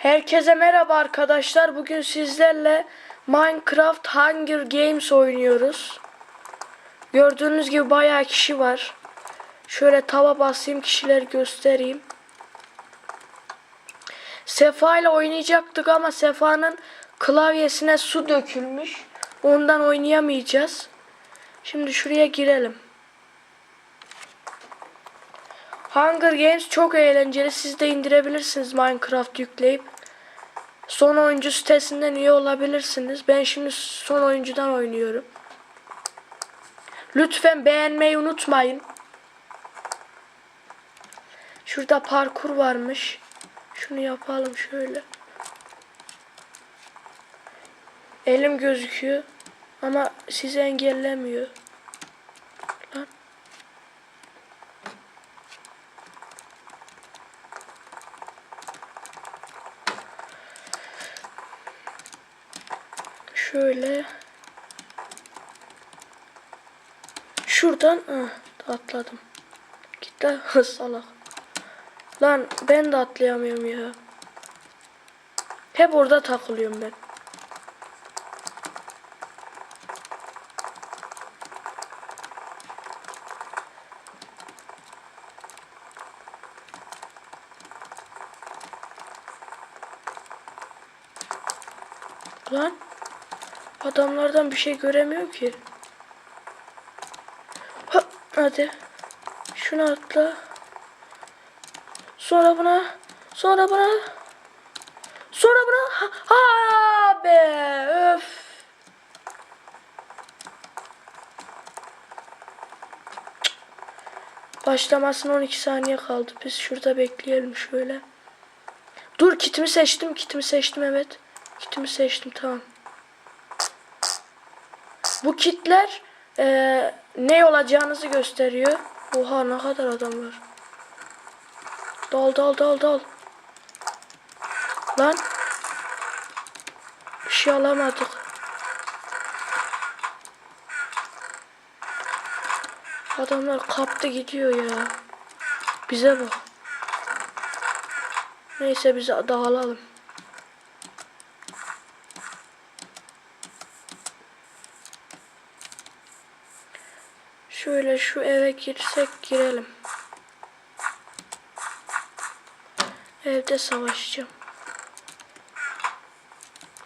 Herkese merhaba arkadaşlar. Bugün sizlerle Minecraft Hunger Games oynuyoruz. Gördüğünüz gibi bayağı kişi var. Şöyle tava basayım kişileri göstereyim. Sefa ile oynayacaktık ama Sefa'nın klavyesine su dökülmüş. Ondan oynayamayacağız. Şimdi şuraya girelim. Hunger Games çok eğlenceli. Siz de indirebilirsiniz Minecraft yükleyip. Son oyuncu sitesinden üye olabilirsiniz. Ben şimdi son oyuncudan oynuyorum. Lütfen beğenmeyi unutmayın. Şurada parkur varmış. Şunu yapalım şöyle. Elim gözüküyor. Ama sizi engellemiyor. Şöyle. Şuradan ah, atladım. Git lan salak. Lan ben de atlayamıyorum ya. Hep orada takılıyorum ben. Lan adamlardan bir şey göremiyorum ki. Ha, hadi. Şunu atla. Sonra buna. Sonra buna. Sonra buna. Ha, ha be. Öf. Başlamasına 12 saniye kaldı. Biz şurada bekleyelim şöyle. Dur kitimi seçtim. Kitimi seçtim evet. Kitimi seçtim tamam. Bu kitler eee, ne olacağınızı gösteriyor. Oha ne kadar adam var. Dal dal dal dal. Lan. Bir şey alamadık. Adamlar kaptı gidiyor ya. Bize bak. Neyse biz dağılalım. Şöyle şu eve girsek girelim. Evde savaşacağım.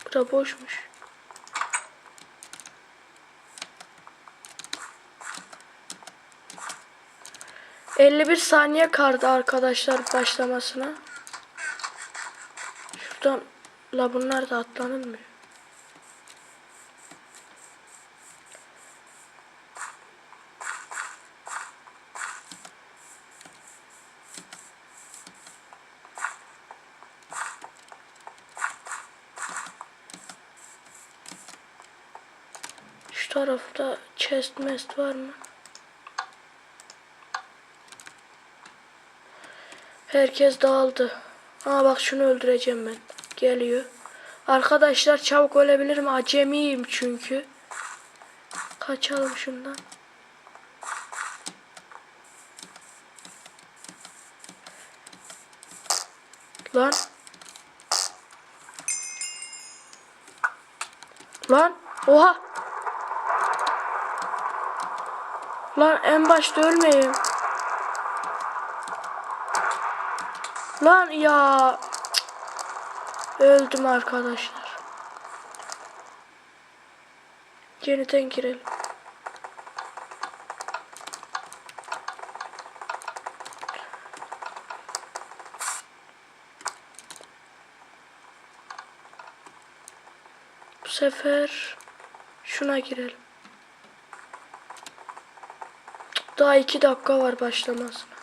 Bura boşmuş. ...51 saniye kaldı arkadaşlar başlamasına. Şuradan... ...la bunlar da atlanılmıyor. Şu tarafta chest mest var mı? Herkes dağıldı. Aa bak şunu öldüreceğim ben. Geliyor. Arkadaşlar çabuk ölebilirim. Acemiyim çünkü. Kaçalım şundan. Lan. Lan. Oha. Lan en başta ölmeyeyim. Lan ya. Öldüm arkadaşlar. Yeniden girelim. Bu sefer şuna girelim. Daha iki dakika var başlamasına.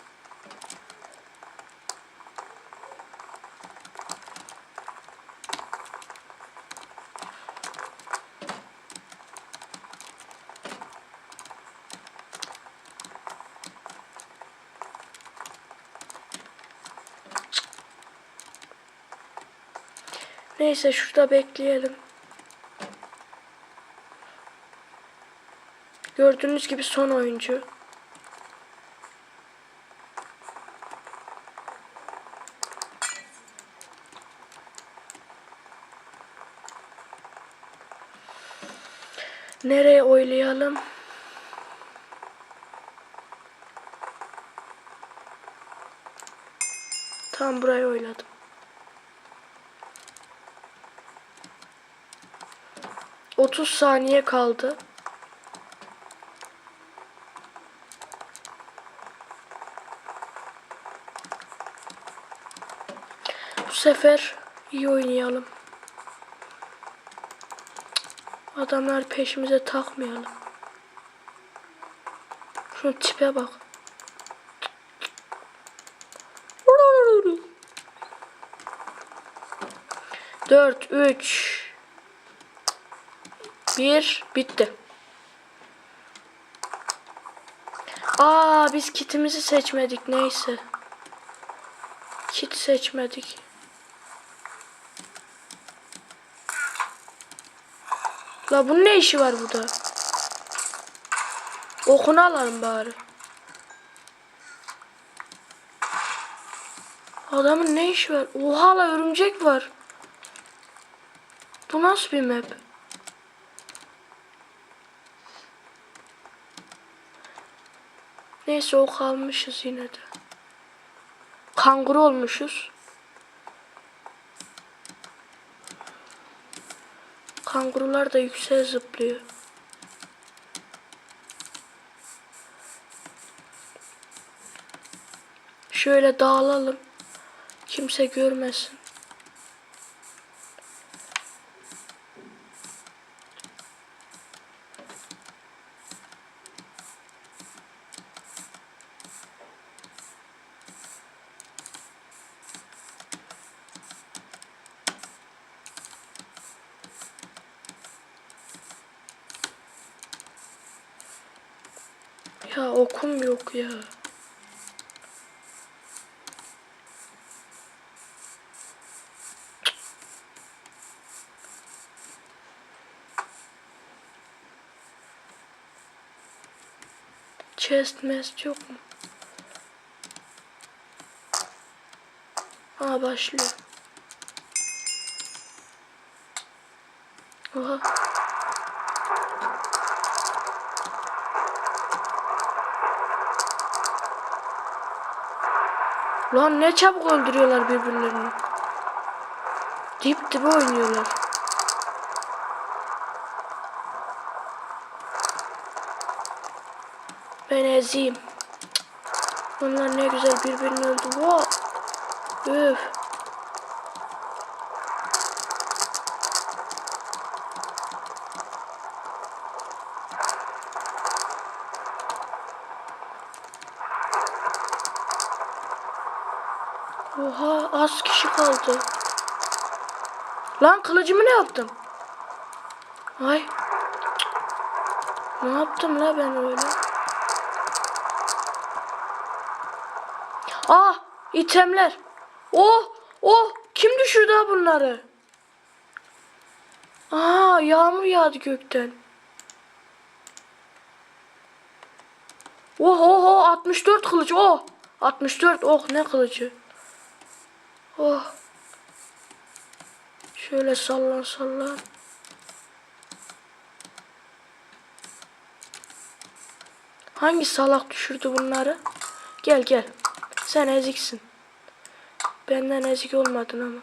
Neyse şurada bekleyelim. Gördüğünüz gibi son oyuncu. Nereye oylayalım? Tam buraya oyladım. Otuz saniye kaldı. Bu sefer iyi oynayalım. Adamlar peşimize takmayalım. Şu tipe bak. Dört, üç, bir, bitti. Aa, biz kitimizi seçmedik neyse. Kit seçmedik. La bunun ne işi var burada? Okunu alalım bari. Adamın ne işi var? Oha la örümcek var. Bu nasıl bir map? Neyse o kalmışız yine de. Kanguru olmuşuz. Kangurular da yüksek zıplıyor. Şöyle dağılalım. Kimse görmesin. Ya okum yok ya. Chest mest yok mu? Aa başlıyor. Oha. Lan ne çabuk öldürüyorlar birbirlerini. Dip dibe oynuyorlar. Ben ezeyim. Onlar ne güzel birbirini öldü. Wow. Öf. Oha az kişi kaldı. Lan kılıcımı ne yaptım? Ay. Ne yaptım la ben öyle? Ah itemler. Oh oh kim düşürdü bunları? Aa yağmur yağdı gökten. Oh oh oh 64 kılıç oh. 64 oh ne kılıcı. Oh. Şöyle sallan sallan. Hangi salak düşürdü bunları? Gel gel. Sen eziksin. Benden ezik olmadın ama.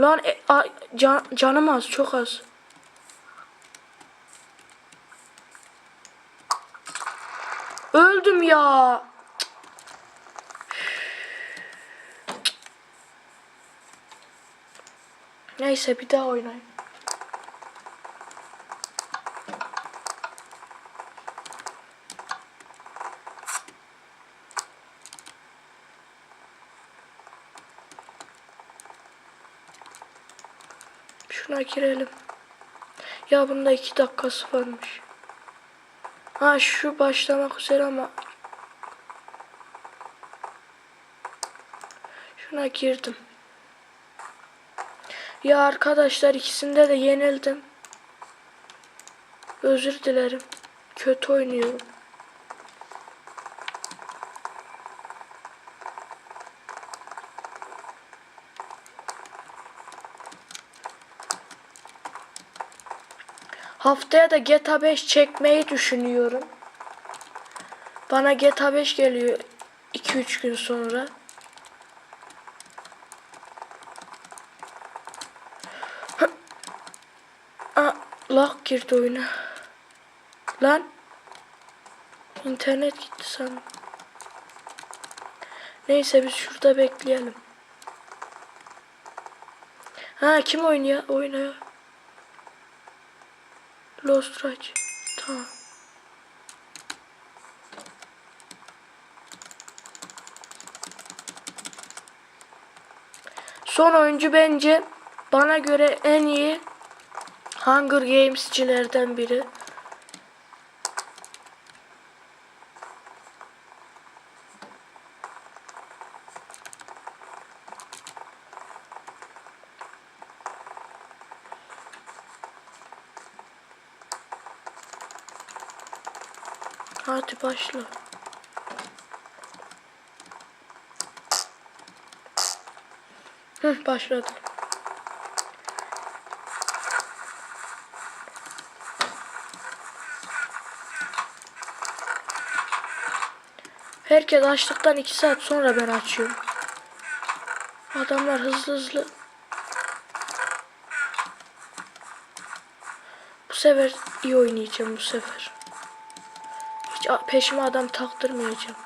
Lan e, a, can, canım az çok az. Öldüm ya. Neyse bir daha oynayayım. Şuna girelim. Ya bunda iki dakikası varmış. Ha şu başlamak üzere ama. Şuna girdim. Ya arkadaşlar ikisinde de yenildim. Özür dilerim. Kötü oynuyorum. Haftaya da GTA 5 çekmeyi düşünüyorum. Bana GTA 5 geliyor 2-3 gün sonra. Hı. Aa, lag girdi oyuna. Lan. İnternet gitti sandım. Neyse biz şurada bekleyelim. Ha kim oynuyor? Oynuyor. Lost Ridge. Tamam. Son oyuncu bence bana göre en iyi Hunger Games'cilerden biri. Hadi başla. Hı, başladı. Herkes açtıktan iki saat sonra ben açıyorum. Adamlar hızlı hızlı. Bu sefer iyi oynayacağım bu sefer. Hiç peşime adam taktırmayacağım.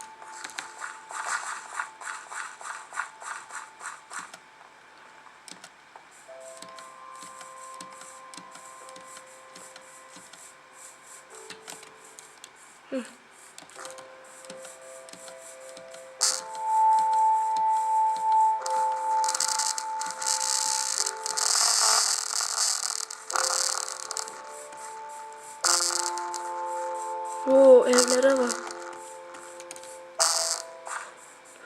Oo evlere bak.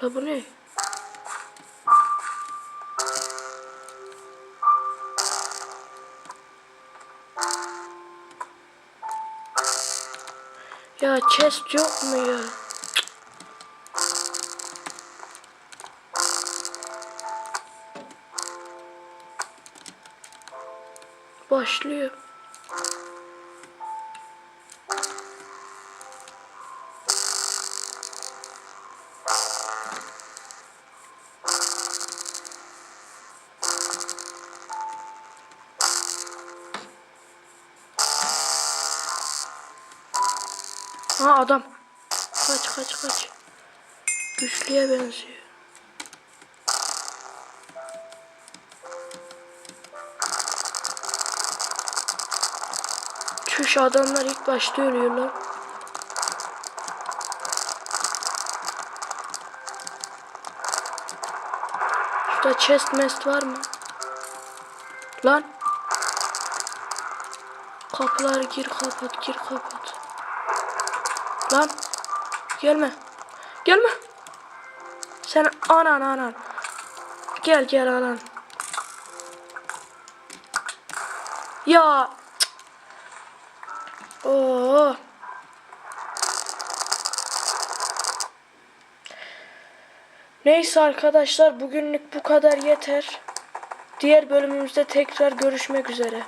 La bu ne? Ya chest yok mu ya? Başlıyor. Ha adam. Kaç kaç kaç. Güçlüye benziyor. Çüş adamlar ilk başta ölüyorlar. Şurada chest mest var mı? Lan. Kapıları gir kapat gir kapat. Lan. Gelme. Gelme. Sen anan anan. Gel gel anan. Ya. Oo. Neyse arkadaşlar bugünlük bu kadar yeter. Diğer bölümümüzde tekrar görüşmek üzere.